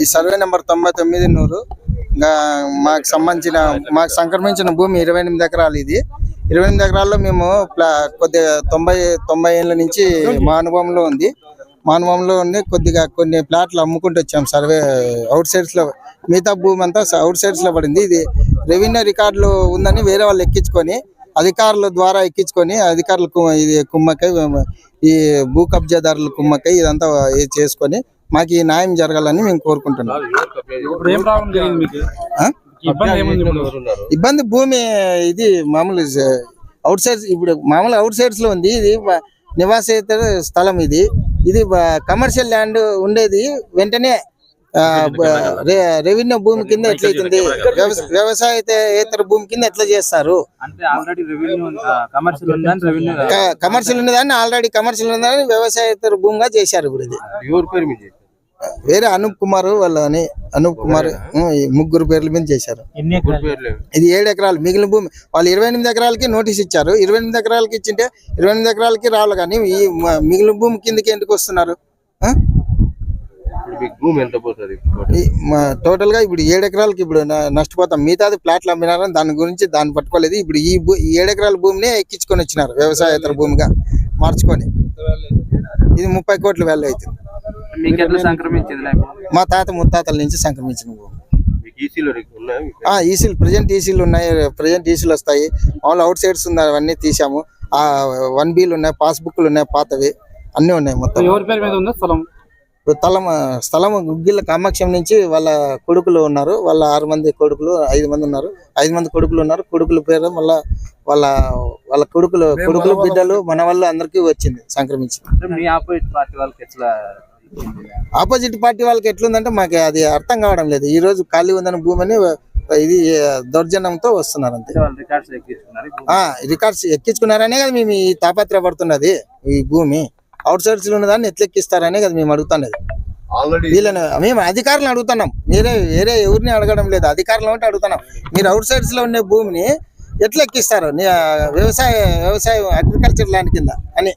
ఈ survey number తొంభై తొమ్మిది నూరు. మాకు సంబంధించిన మాకు సంక్రమించిన భూమి ఇరవై ఎనిమిది ఎకరాలు ఇది. ఇరవై ఎనిమిది ఎకరాల్లో మేము కొద్దిగా తొంభై తొంభై ఏళ్ళ నుంచి మా అనుభవంలో ఉంది. మా అనుభవంలో ఉండి కొద్దిగా కొన్ని ప్లాట్లు అమ్ముకుంటూ వచ్చాం సర్వే అవుట్ సైడ్స్లో మిగతా భూమి అంతా అవుట్ సైడ్స్లో పడింది. ఇది రెవెన్యూ రికార్డులు ఉందని వేరే వాళ్ళు ఎక్కించుకొని అధికారుల ద్వారా ఎక్కించుకొని అధికారులు కు- ఇది కుమ్మకై ఈ భూ కబ్జాదారుల కుమ్మకై ఇదంతా ఇది చేసుకొని మాకు ఈ న్యాయం జరగాలని మేము కోరుకుంటున్నాం. ఇప్పుడు ఏం ప్రాబ్లం జరిగింది మీకు? ఆ? ఇబ్బంది ఏముంది ఇప్పుడు? ఇబ్బంది భూమి ఇది మామూలు అవుట్ సైడ్స్ ఇప్పుడు మామూలు అవుట్ సైడ్స్లో ఉంది ఇది నివాసేతర స్థలం ఇది. ఇది కమర్షియల్ ల్యాండ్ ఉండేది వెంటనే రెవెన్యూ భూమి కింద ఎట్లయితుంది వ్యవస- వ్యవసాయేతర భూమి కింద ఎట్లా చేస్తారు? అంటే ఆల్రెడీ రెవెన్యూ కమర్షియల్ ఉన్నదాన్ని ఆల్రెడీ కమర్షియల్ ఉన్నదాన్ని వ్యవసాయేతర భూమిగా చేశారు ఇప్పుడు ఇది. వేరే అనూప్ కుమార్ వాళ్ళని అనూప్ కుమార్ ముగ్గురు పేర్ల మీద చేశారు. ఇది ఏడు ఎకరాలు. మిగిలిన భూమి వాళ్ళు ఇరవై ఎనిమిది ఎకరాలకి నోటీస్ ఇచ్చారు. ఇరవై ఎనిమిది ఎకరాలకి ఇచ్చింటే ఇరవై ఎనిమిది ఎకరాలకి రావాలి కానీ ఈ మిగిలిన భూమి కిందకి ఎందుకు వస్తున్నారు? ఆ? భూమి ఎంత పోతుంది? ఈ మ- టోటల్గా ఇప్పుడు ఏడు ఎకరాలకి ఇప్పుడు న- నష్టపోతాం. మిగతాది ప్లాట్లు అమ్మినారని దాని గురించి దాన్ని పట్టుకోలేదు. ఇప్పుడు ఈ భూ- ఈ ఏడు ఎకరాల భూమిని ఎక్కించుకొని వచ్చినారు వ్యవసాయేతర భూమిగా మార్చుకొని. ఇది ముప్పై కోట్ల వాల్యూ అవుతుంది మీకు ఎట్లా సంక్రమించింది మా తాత ముత్తాతల నుంచి సంక్రమించిన భూమి. మీకు ఈసీలో ఉన్నాయి? ఆ ఈసీలు ప్రజెంట్ ఈసీలు ఉన్నాయి. ప్రజెంట్ ఈసీలు వస్తాయి. మామూలు అవుట్ సైడ్స్ ఉన్నాయి అవన్నీ తీసాము ఆ వన్ బీలు ఉన్నాయి పాస్బుక్లు ఉన్నాయి పాతవి. అన్నీ ఉన్నాయి మొత్తం. ఎవరి పేరు మీద ఉందా స్థలం? తలం స్థలం గుగ్గిళ్ళ కామాక్షం నుంచి వాళ్ళ కొడుకులు ఉన్నారు. వాళ్ళ ఆరు మంది కొడుకులు ఐదు మంది ఉన్నారు. ఐదు మంది కొడుకులు ఉన్నారు. కొడుకుల పేరు మళ్ళా వాళ్ళ వాళ్ళ కొడుకులు కొడుకులు బిడ్డలు మన వల్ల అందరికీ వచ్చింది సంక్రమించింది మీ ఆపోజిట్ పార్టీ వాళ్ళకి ఎట్లా ఆపోజిట్ పార్టీ వాళ్ళకి ఎట్లుందంటే మాకు అది అర్థం కావడం లేదు. ఈ రోజు ఖాళీ ఉందని భూమిని ఇది దౌర్జన్యంతో వస్తున్నారు అంతే. వాళ్ళు రికార్డ్స్ ఎక్కిస్తున్నారు ఆ రికార్డ్స్ ఎక్కించుకున్నారనే కదా మేము ఈ తాపత్రపడుతున్నది ఈ భూమి. అవుట్ సైడ్స్లో ఉన్నదాన్ని ఎట్లెక్కిస్తారనే కదా మేము అడుగుతున్నది. ఆల్రెడీ వీళ్ళని మేము అధికారులను అడుగుతున్నాం. మీరే వేరే ఎవరిని అడగడం లేదు. అధికారులు అంటే అడుగుతున్నాం. మీరు అవుట్ సైడ్స్లో ఉండే భూమిని ఎట్లా ఎక్కిస్తారు నీ- వ్యవసాయ వ్యవసాయ అగ్రికల్చర్ ల్యాండ్ కింద అని.